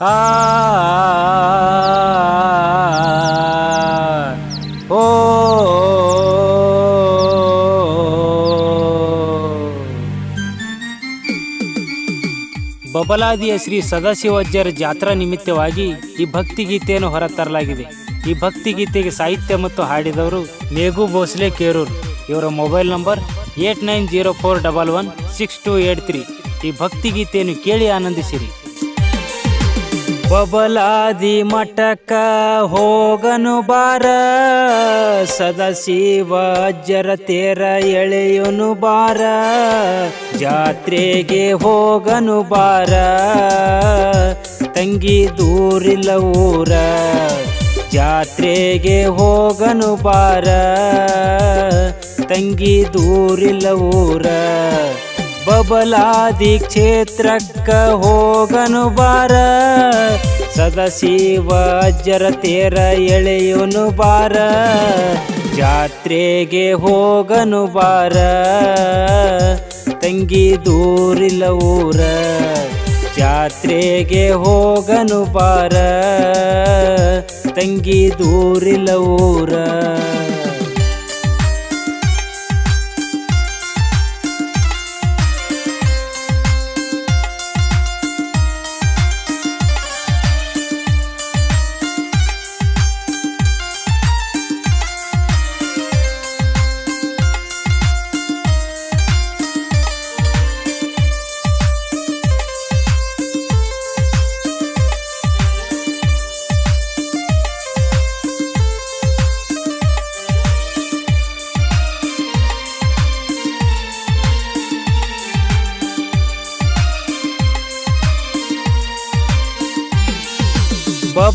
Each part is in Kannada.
ಓ ಬಬಲಾದಿಯ ಶ್ರೀ ಸದಾಶಿವಜ್ಜರ ಜಾತ್ರಾ ನಿಮಿತ್ತವಾಗಿ ಈ ಭಕ್ತಿಗೀತೆಯನ್ನು ಹೊರತರಲಾಗಿದೆ. ಈ ಭಕ್ತಿಗೀತೆಗೆ ಸಾಹಿತ್ಯ ಮತ್ತು ಹಾಡಿದವರು ಮೇಘು ಭೋಸ್ಲೆ ಕೇರೂರ್. ಇವರ mobile number eight nine zero four double one six two eight three. ಈ ಭಕ್ತಿಗೀತೆಯನ್ನು ಕೇಳಿ ಆನಂದಿಸಿರಿ. ಬಬಲಾದಿ ಮಠಕ ಹೋಗನು ಬಾರ. ಸದಾಶಿವ ಅಜ್ಜರ ತೇರ ಎಳೆಯನು ಬಾರ. ಜಾತ್ರೆಗೆ ಹೋಗನು ಬಾರ. ತಂಗಿ ದೂರಿಲ್ಲ ಊರ. ಜಾತ್ರೆಗೆ ಹೋಗನು ಬಾರ. ತಂಗಿ ದೂರಿಲ್ಲ ಊರ. ಬಬಲಾದಿ ಕ್ಷೇತ್ರಕ್ಕ ಹೋಗನು ಬಾರ. ಸದಾಶಿವ ಅಜ್ಜರ ತೇರ ಎಳೆಯೋನು ಬಾರ. ಜಾತ್ರೆಗೆ ಹೋಗನು ಬಾರ. ತಂಗಿ ದೂರಿಲ್ಲ ಊರ. ಜಾತ್ರೆಗೆ ಹೋಗನು ಬಾರ. ತಂಗಿ ದೂರಿಲ್ಲ ಊರ.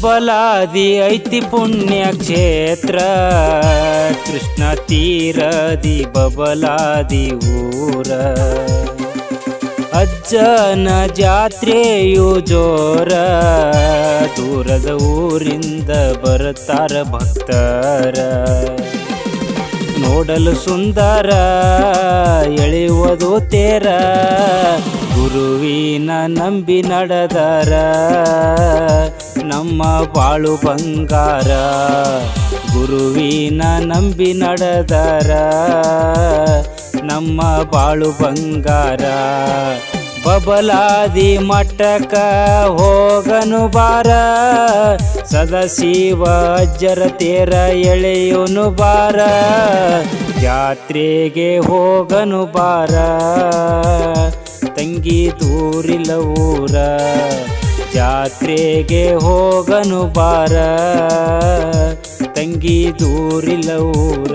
ಬಬಲಾದಿ ಐತಿ ಪುಣ್ಯ ಕ್ಷೇತ್ರ. ಕೃಷ್ಣ ತೀರದಿ ಬಬಲಾದಿ ಊರ. ಅಜ್ಜನ ಜಾತ್ರೆಯು ಜೋರ. ದೂರದ ಊರಿಂದ ಬರುತ್ತಾರ ಭಕ್ತರ. ನೋಡಲು ಸುಂದರ, ಎಳೆಯುವುದು ತೇರ. ಗುರುವಿನ ನಂಬಿ ನಡೆದರ. ನಮ್ಮ ಬಾಳು ಬಂಗಾರ, ಗುರುವಿನ ನಂಬಿ ನಡೆದರ. ನಮ್ಮ ಬಾಳು ಬಂಗಾರ, ಬಬಲಾದಿ ಮಠಕ ಹೋಗನು ಬಾರ. ಸದಶಿವ ಅಜ್ಜರ ತೇರ ಎಳೆಯೋನು ಬಾರ, ಜಾತ್ರೆಗೆ ಹೋಗನು ಬಾರ. ತಂಗಿ ದೂರಿಲ್ಲ ಊರ ಜಾತ್ರೆಗೆ ಹೋಗನು ಬಾರ ತಂಗಿ ದೂರಿಲ್ಲ ಊರ.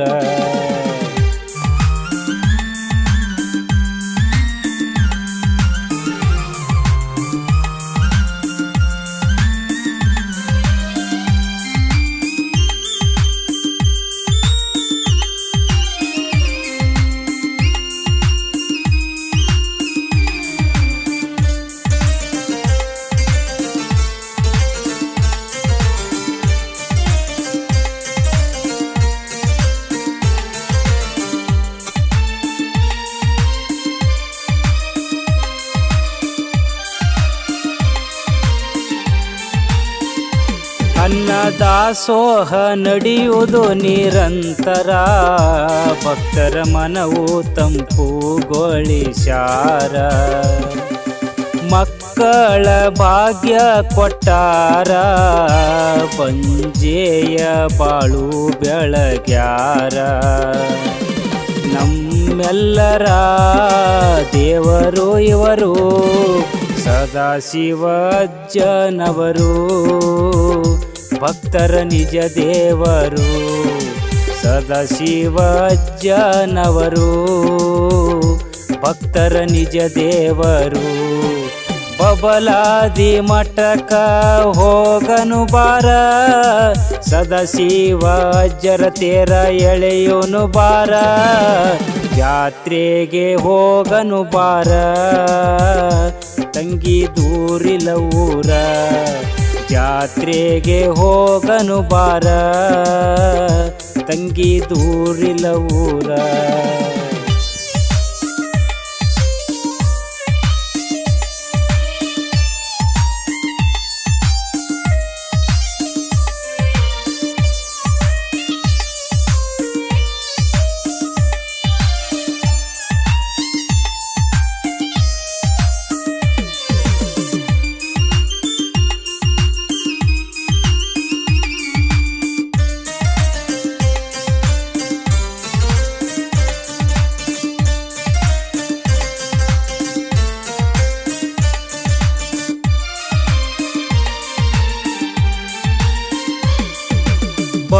ಅನ್ನದಾಸೋಹ ನಡೆಯುವುದು ನಿರಂತರ. ಭಕ್ತರ ಮನವು ತಂಪುಗೊಳಿಸಾರ ಮಕ್ಕಳ ಭಾಗ್ಯ ಕೊಟ್ಟಾರ. ಪಂಜೆಯ ಬಾಳು ಬೆಳಗ್ಯಾರ. ನಮ್ಮೆಲ್ಲರ ದೇವರು ಇವರು ಸದಾಶಿವಜ್ಜನವರು ಭಕ್ತರ ನಿಜ ದೇವರು ಸದಾಶಿವಜ್ಜನವರು ಭಕ್ತರ ನಿಜ ದೇವರು, ಬಬಲಾದಿ ಮಠಕ ಹೋಗನು ಬಾರ. ಸದಾಶಿವ ಅಜ್ಜರ ತೇರ ಎಳೆಯೋನು ಬಾರ, ಜಾತ್ರೆಗೆ ಹೋಗನು ಬಾರ. ತಂಗಿ ದೂರಿಲ್ಲ ಊರ ಜಾತ್ರೆಗೆ ಹೋಗನು ಬಾರ ತಂಗಿ ದೂರಿಲ್ಲ ಊರ.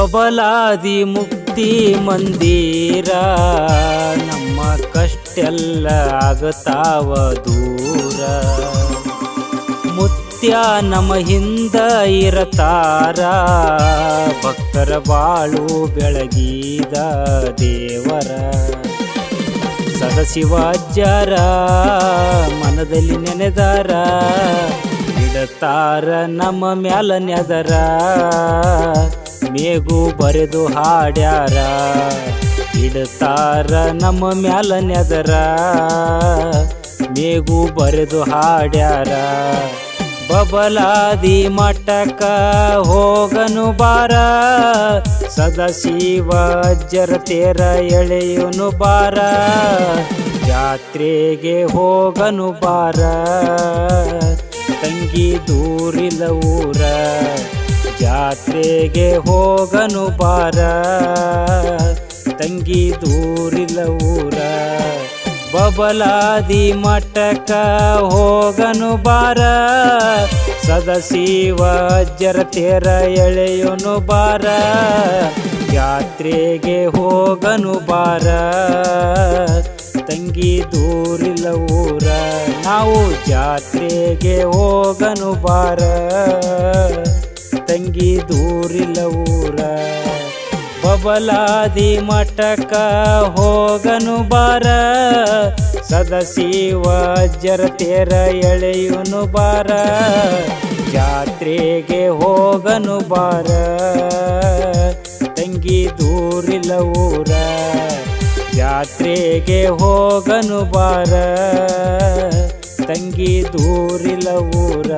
ಬಬಲಾದಿ ಮುಕ್ತಿ ಮಂದಿರ. ನಮ್ಮ ಕಷ್ಟೆಲ್ಲ ಆಗತಾವ ದೂರ. ಮುತ್ಯ ನಮ್ಮ ಹಿಂದ ಇರತಾರ. ಭಕ್ತರ ಬಾಳು ಬೆಳಗಿದ ದೇವರ. ಸದಶಿವಾಜ್ಯರ ಮನದಲ್ಲಿ ನೆನೆದಾರ. ಇಡತಾರ ನಮ್ಮ ಮ್ಯಾಲ ನೆದರ. ಮೇಗು ಬರೆದು ಹಾಡ್ಯಾರ, ಇಡ್ತಾರ ನಮ್ಮ ಮ್ಯಾಲ ನೆದರ. ಮೇಗು ಬರೆದು ಹಾಡ್ಯಾರ, ಬಬಲಾದಿ ಮಠಕ ಹೋಗನು ಬಾರ. ಸದಾಶಿವ ಅಜ್ಜರ ತೇರ ಎಳೆಯುನು ಬಾರ, ಜಾತ್ರೆಗೆ ಹೋಗನು ಬಾರ. ತಂಗಿ ದೂರಿಲ ಊರ. ಜಾತ್ರೆಗೆ ಹೋಗನು ಬಾರ, ತಂಗಿ ದೂರಿಲ್ಲ ಊರ. ಬಬಲಾದಿ ಮಠಕ ಹೋಗನು ಬಾರ ಸದಸಿವ ಅಜ್ಜರ ತೇರ ಎಳೆಯೋನು ಬಾರ. ಜಾತ್ರೆಗೆ ಹೋಗನು ಬಾರ, ತಂಗಿ ದೂರಿಲ್ಲ ಊರ. ನಾವು ಜಾತ್ರೆಗೆ ಹೋಗನು ಬಾರ. ತಂಗಿ ದೂರಿಲ್ಲ ಊರ. ಬಬಲಾದಿ ಮಠಕ ಹೋಗನು ಬಾರ. ಸದಸಿವ ಅಜ್ಜರ ತೇರ ಎಳೆಯುನು ಬಾರ. ಜಾತ್ರೆಗೆ ಹೋಗನು ಬಾರ. ತಂಗಿ ದೂರಿಲ್ಲ ಊರ. ಜಾತ್ರೆಗೆ ಹೋಗನು ಬಾರ. ತಂಗಿ ದೂರಿಲ್ಲ ಊರ.